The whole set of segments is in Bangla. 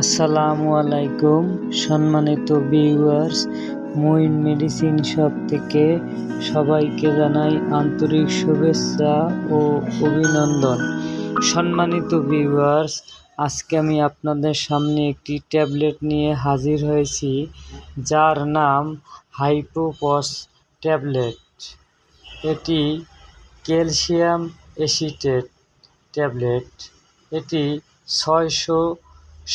আসসালামু আলাইকুম, সম্মানিত ভিউয়ার্স মুইন মেডিসিন শপ থেকে সবাইকে জানাই আন্তরিক শুভেচ্ছা ও অভিনন্দন। সম্মানিত ভিউয়ার্স আজকে আমি আপনাদের সামনে একটি ট্যাবলেট নিয়ে হাজির হয়েছি, যার নাম হাইপোপস ট্যাবলেট। এটি ক্যালসিয়াম অ্যাসিটেট ট্যাবলেট। এটি ছয়শো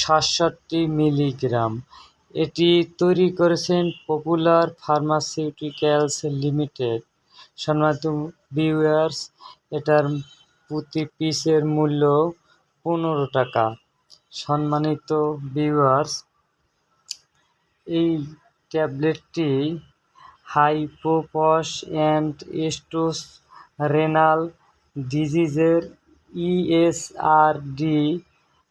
সাতষট্টি মিলিগ্রাম। এটি তৈরি করেছেন পপুলার ফার্মাসিউটিক্যালস লিমিটেড। সম্মানিত ভিউয়ার্স, এটার প্রতি পিসের মূল্য পনেরো টাকা। সম্মানিত ভিউয়ার্স, এই ট্যাবলেটটি হাইপোপস অ্যান্ড স্টোস রেনাল ডিজিজের ইএসআরডি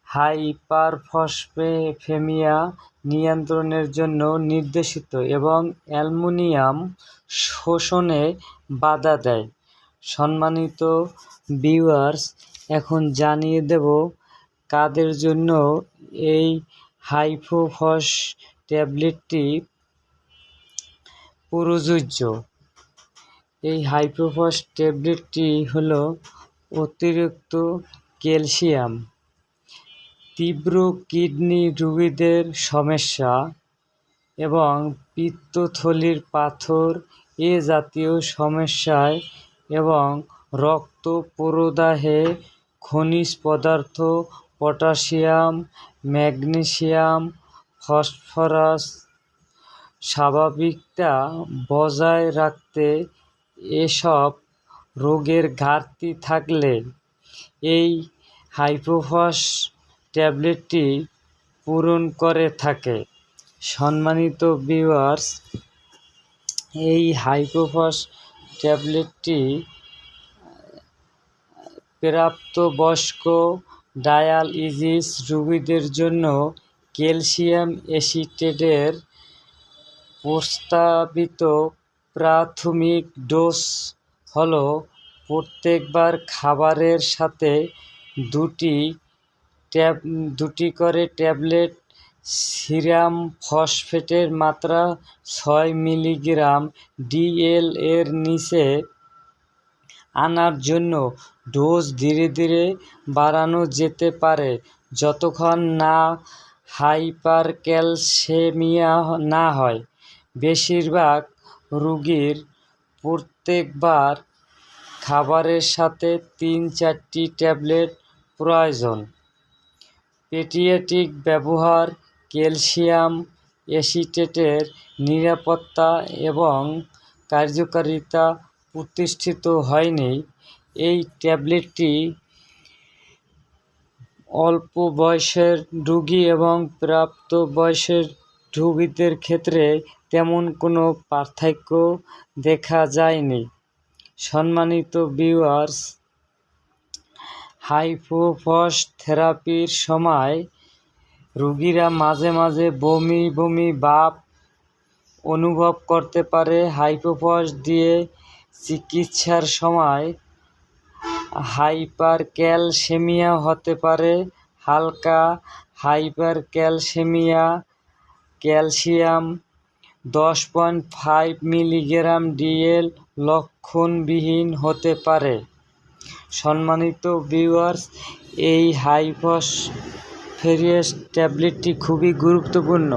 হাইপারফসফেমিয়া নিয়ন্ত্রণের জন্য নির্দেশিত এবং অ্যালুমিনিয়াম শোষণে বাধা দেয়। সম্মানিত ভিউয়ার্স, এখন জানিয়ে দেব কাদের জন্য এই হাইপোফস ট্যাবলেটটি প্রযোজ্য। এই হাইপোফস ট্যাবলেটটি হলো অতিরিক্ত ক্যালসিয়াম। তীব্র কিডনি রোগীদের সমস্যা এবং পিত্তথলির পাথর এ জাতীয় সমস্যায় এবং রক্ত প্রদাহে খনিজ পদার্থ, পটাশিয়াম ম্যাগনেসিয়াম ফসফরাস স্বাভাবিকতা বজায় রাখতে এসব রোগের ঘাটতি থাকলে এই হাইপোফস ট্যাবলেটটি পূরণ করে থাকে। সম্মানিত ভিউয়ার্স, এই হাইপোফস ট্যাবলেটটি প্রাপ্তবয়স্ক ডায়ালিজিস রোগীদের জন্য ক্যালসিয়াম অ্যাসিটেটের প্রস্তাবিত প্রাথমিক ডোজ হল প্রত্যেকবার খাবারের সাথে দুটি ট্যাব, দুটি করে ট্যাবলেট, সিরাম ফসফেটের মাত্রা ছয় মিলিগ্রাম ডিএল এর নিচে আনার জন্য ডোজ ধীরে ধীরে বাড়ানো যেতে পারে। যতক্ষণ না হাইপারক্যালসেমিয়া না হয়, বেশিরভাগ রুগীর প্রত্যেকবার খাবারের সাথে তিন চারটি ট্যাবলেট প্রয়োজন। পেডিয়াট্রিক ব্যবহার, ক্যালসিয়াম অ্যাসিটেটের নিরাপত্তা এবং কার্যকারিতা প্রতিষ্ঠিত হয়নি। এই ট্যাবলেটটি অল্প বয়সের রোগী এবং প্রাপ্তবয়স্ক রোগীদের ক্ষেত্রে তেমন কোনো পার্থক্য দেখা যায়নি। সম্মানিত ভিউয়ার্স হাইপোফস থেরাপির সময় রোগীরা মাঝে মাঝে বমি বমি ভাব অনুভব করতে পারে। হাইপোফস দিয়ে চিকিৎসার সময় হাইপারক্যালসেমিয়া হতে পারে। হালকা হাইপারক্যালসেমিয়া, ক্যালসিয়াম দশ পয়েন্ট ফাইভ মিলিগ্রাম ডিএল লক্ষণবিহীন হতে পারে। সম্মানিত ভিউয়ার্স এই হাইফস ফেরিয়াস ট্যাবলেটটি খুবই গুরুত্বপূর্ণ।